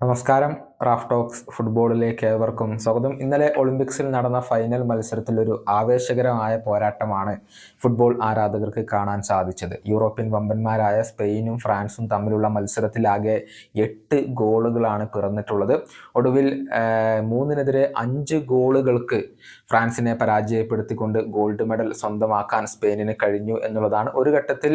നമസ്കാരം. Raf talks ഫുട്ബോളിലേക്ക് ഏവർക്കും സ്വാഗതം. ഇന്നലെ ഒളിമ്പിക്സിൽ നടന്ന ഫൈനൽ മത്സരത്തിൽ ഒരു ആവേശകരമായ പോരാട്ടമാണ് ഫുട്ബോൾ ആരാധകർക്ക് കാണാൻ സാധിച്ചത്. യൂറോപ്യൻ വമ്പന്മാരായ സ്പെയിനും ഫ്രാൻസും തമ്മിലുള്ള മത്സരത്തിലാകെ എട്ട് ഗോളുകളാണ് പിറന്നിട്ടുള്ളത്. ഒടുവിൽ മൂന്നിനെതിരെ അഞ്ച് ഗോളുകൾക്ക് ഫ്രാൻസിനെ പരാജയപ്പെടുത്തിക്കൊണ്ട് ഗോൾഡ് മെഡൽ സ്വന്തമാക്കാൻ സ്പെയിനിന് കഴിഞ്ഞു എന്നുള്ളതാണ്. ഒരു ഘട്ടത്തിൽ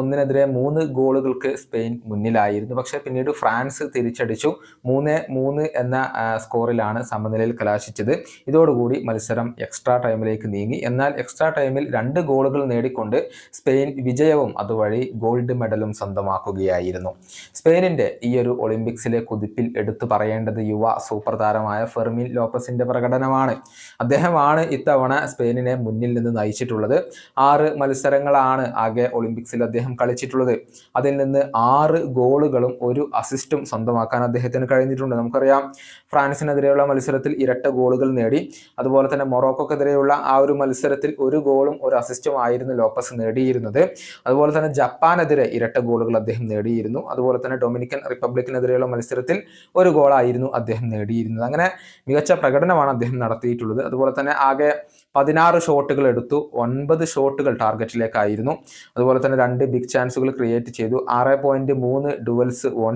ഒന്നിനെതിരെ മൂന്ന് ഗോളുകൾക്ക് സ്പെയിൻ മുന്നിലായിരുന്നു. പക്ഷേ പിന്നീട് ഫ്രാൻസ് തിരിച്ചടിച്ചു. മൂന്ന് മൂന്ന് എന്ന സ്കോറിലാണ് സമനിലയിൽ കലാശിച്ചത്. ഇതോടുകൂടി മത്സരം എക്സ്ട്രാ ടൈമിലേക്ക് നീങ്ങി. എന്നാൽ എക്സ്ട്രാ ടൈമിൽ രണ്ട് ഗോളുകൾ നേടിക്കൊണ്ട് സ്പെയിൻ വിജയവും അതുവഴി ഗോൾഡ് മെഡലും സ്വന്തമാക്കുകയായിരുന്നു. സ്പെയിനിന്റെ ഈ ഒരു ഒളിമ്പിക്സിലെ കുതിപ്പിൽ എടുത്തു പറയേണ്ടത് യുവ സൂപ്പർ താരമായ ഫെർമിൻ ലോപ്പസിന്റെ പ്രകടനമാണ്. അദ്ദേഹമാണ് ഇത്തവണ സ്പെയിനിനെ മുന്നിൽ നിന്ന് നയിച്ചിട്ടുള്ളത്. ആറ് മത്സരങ്ങളാണ് ആകെ ഒളിമ്പിക്സിൽ അദ്ദേഹം കളിച്ചിട്ടുള്ളത്. അതിൽ നിന്ന് ആറ് ഗോളുകളും ഒരു അസിസ്റ്റും സ്വന്തമാക്കാൻ അദ്ദേഹത്തിന് കഴിഞ്ഞിട്ടുണ്ട്. നമുക്കറിയാം ഫ്രാൻസിനെതിരെയുള്ള മത്സരത്തിൽ ഇരട്ട ഗോളുകൾ നേടി. അതുപോലെ തന്നെ മൊറോക്കോക്കെതിരെയുള്ള ആ ഒരു മത്സരത്തിൽ ഒരു ഗോളും ഒരു അസിസ്റ്റും ആയിരുന്നു ലോപ്പസ് നേടിയിരുന്നത്. അതുപോലെ തന്നെ ജപ്പാനെതിരെ ഇരട്ട ഗോളുകൾ അദ്ദേഹം നേടിയിരുന്നു. അതുപോലെ തന്നെ ഡൊമിനിക്കൻ റിപ്പബ്ലിക്കിനെതിരെയുള്ള മത്സരത്തിൽ ഒരു ഗോളായിരുന്നു അദ്ദേഹം നേടിയിരുന്നത്. അങ്ങനെ മികച്ച പ്രകടനമാണ് അദ്ദേഹം നടത്തിയിട്ടുള്ളത്. അതുപോലെ തന്നെ ആകെ പതിനാറ് ഷോട്ടുകൾ എടുത്തു ഒൻപത് ഷോട്ടുകൾ ടാർഗറ്റിലേക്കായിരുന്നു. അതുപോലെ തന്നെ രണ്ട് ബിഗ് ചാൻസുകൾ ക്രിയേറ്റ് ചെയ്തു. ആറ് പോയിന്റ് മൂന്ന് ഡുവൽസ് ഓൺ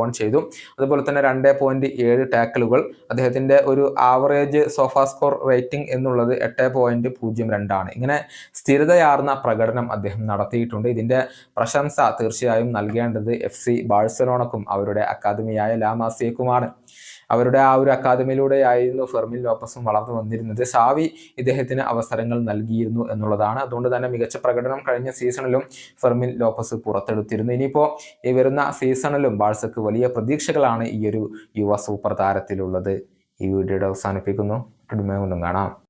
ഓൺ ചെയ്തു. അതുപോലെ തന്നെ രണ്ട് പോയിന്റ് ഏഴ് ടാക്കിളുകൾ അദ്ദേഹത്തിന്റെ ഒരു ആവറേജ് സോഫ സ്കോർ റേറ്റിംഗ് എന്നുള്ളത് എട്ട് പോയിന്റ് പൂജ്യം രണ്ടാണ്. ഇങ്ങനെ സ്ഥിരതയാർന്ന പ്രകടനം അദ്ദേഹം നടത്തിയിട്ടുണ്ട്. ഇതിന്റെ പ്രശംസ തീർച്ചയായും നൽകേണ്ടത് എഫ് സി ബാഴ്സലോണക്കും അവരുടെ അക്കാദമിയായ ലാമാസിയക്കുമാണ് അവരുടെ ആ ഒരു അക്കാദമിയിലൂടെയായിരുന്നു ഫെർമിൻ ലോപ്പസും വളർന്നു വന്നിരുന്നത്. സാവി ഇദ്ദേഹത്തിന് അവസരങ്ങൾ നൽകിയിരുന്നു എന്നുള്ളതാണ്. അതുകൊണ്ട് തന്നെ മികച്ച പ്രകടനം കഴിഞ്ഞ സീസണിലും ഫെർമിൻ ലോപ്പസ് പുറത്തെടുത്തിരുന്നു. ഇനിയിപ്പോൾ ഈ വരുന്ന സീസണിലും ബാഴ്സക്ക് വലിയ പ്രതീക്ഷകളാണ് ഈ ഒരു യുവ സൂപ്പർ താരത്തിലുള്ളത്. ഈ വീഡിയോയുടെ അവസാനിപ്പിക്കുന്നു. കാണാം.